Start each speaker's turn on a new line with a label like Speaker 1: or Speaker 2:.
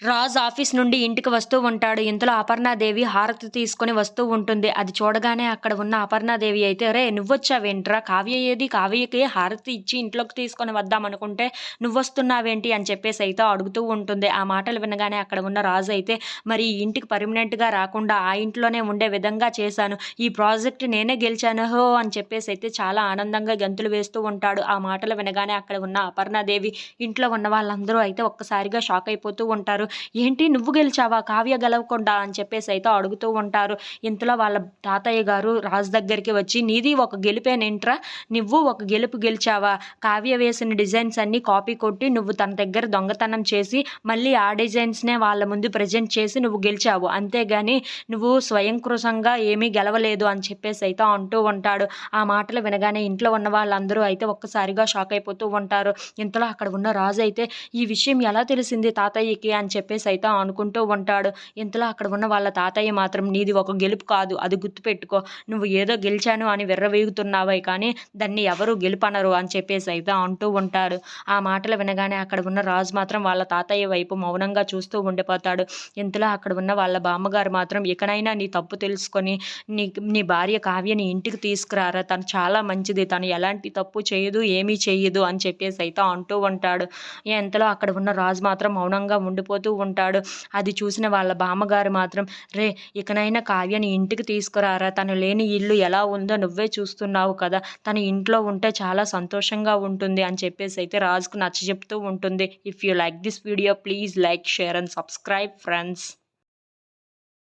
Speaker 1: Raj office నుండి ఇంటికి వస్తూ ఉంటాడు. ఇంతలో అపర్ణాదేవి హారతి తీసుకుని వస్తూ ఉంటుంది. అది చూడగానే అక్కడ ఉన్న అపర్ణాదేవి అయితే రే నువ్వొచ్చావేంట్రా? కావ్య ఏది? కావ్యకి హారతి ఇచ్చి ఇంట్లోకి తీసుకొని వద్దామనుకుంటే నువ్వొస్తున్నావేంటి? అని చెప్పేసి అయితే అడుగుతూ ఉంటుంది. ఆ మాటలు వినగానే అక్కడ ఉన్న రాజు అయితే మరి ఈ ఇంటికి పర్మనెంట్గా రాకుండా ఆ ఇంట్లోనే ఉండే విధంగా చేశాను. ఈ ప్రాజెక్ట్ నేనే గెలిచాను. హో అని చెప్పేసి అయితే చాలా ఆనందంగా గంతులు వేస్తూ ఉంటాడు. ఆ మాటలు వినగానే అక్కడ ఉన్న అపర్ణాదేవి ఇంట్లో ఉన్న వాళ్ళందరూ అయితే ఒక్కసారిగా షాక్ అయిపోతూ ఉంటారు. ఏంటి నువ్వు గెలిచావా? కావ్య గెలవకుండా అని చెప్పేసి అయితే అడుగుతూ ఉంటారు. ఇంతలో వాళ్ళ తాతయ్య గారు రాజు దగ్గరికి వచ్చి నీది ఒక గెలిపేనేంట్రా? నువ్వు ఒక గెలుపు గెలిచావా? కావ్య వేసిన డిజైన్స్ అన్నీ కాపీ కొట్టి నువ్వు తన దగ్గర దొంగతనం చేసి మళ్ళీ ఆ డిజైన్స్నే వాళ్ళ ముందు ప్రజెంట్ చేసి నువ్వు గెలిచావు. అంతేగాని నువ్వు స్వయంకృతంగా ఏమీ గెలవలేదు అని చెప్పేసి అయితే అంటూ ఉంటాడు. ఆ మాటలు వినగానే ఇంట్లో ఉన్న వాళ్ళందరూ అయితే ఒక్కసారిగా షాక్ అయిపోతూ ఉంటారు. ఇంతలో అక్కడ ఉన్న రాజు అయితే ఈ విషయం ఎలా తెలిసింది తాతయ్యకి? అని చెప్పేసి అయితే అనుకుంటూ ఉంటాడు. ఇంతలో అక్కడ ఉన్న వాళ్ళ తాతయ్య మాత్రం నీది ఒక గెలుపు కాదు అది గుర్తుపెట్టుకో. నువ్వు ఏదో గెలిచాను అని విర్రవేగుతున్నావే కానీ దాన్ని ఎవరు గెలుపనరు అని చెప్పేసి అయితే అంటూ ఉంటారు ఆ మాటలు వినగానే అక్కడ ఉన్న రాజు మాత్రం వాళ్ళ తాతయ్య వైపు మౌనంగా చూస్తూ ఉండిపోతాడు. ఇంతలో అక్కడ ఉన్న వాళ్ళ బామ్మగారు మాత్రం ఇకనైనా నీ తప్పు తెలుసుకొని నీ నీ భార్య కావ్యని ఇంటికి తీసుకురారా? తను చాలా మంచిది. తను ఎలాంటి తప్పు చేయదు ఏమీ చేయదు అని చెప్పేసి అయితే అంటూ ఉంటాడు. ఎంతలో అక్కడ ఉన్న రాజు మాత్రం మౌనంగా ఉండిపోతూ ఉంటాడు. అది చూసిన వాళ్ళ బామ్మగారు మాత్రం రే ఇకనైనా కావ్యని ఇంటికి తీసుకురారా? తను లేని ఇల్లు ఎలా ఉందో నువ్వే చూస్తున్నావు కదా. తన ఇంట్లో ఉంటే చాలా సంతోషంగా ఉంటుంది అని చెప్పేసి అయితే రాజుకు నచ్చ చెప్తూ ఉంటుంది. If you like this video please like share and subscribe friends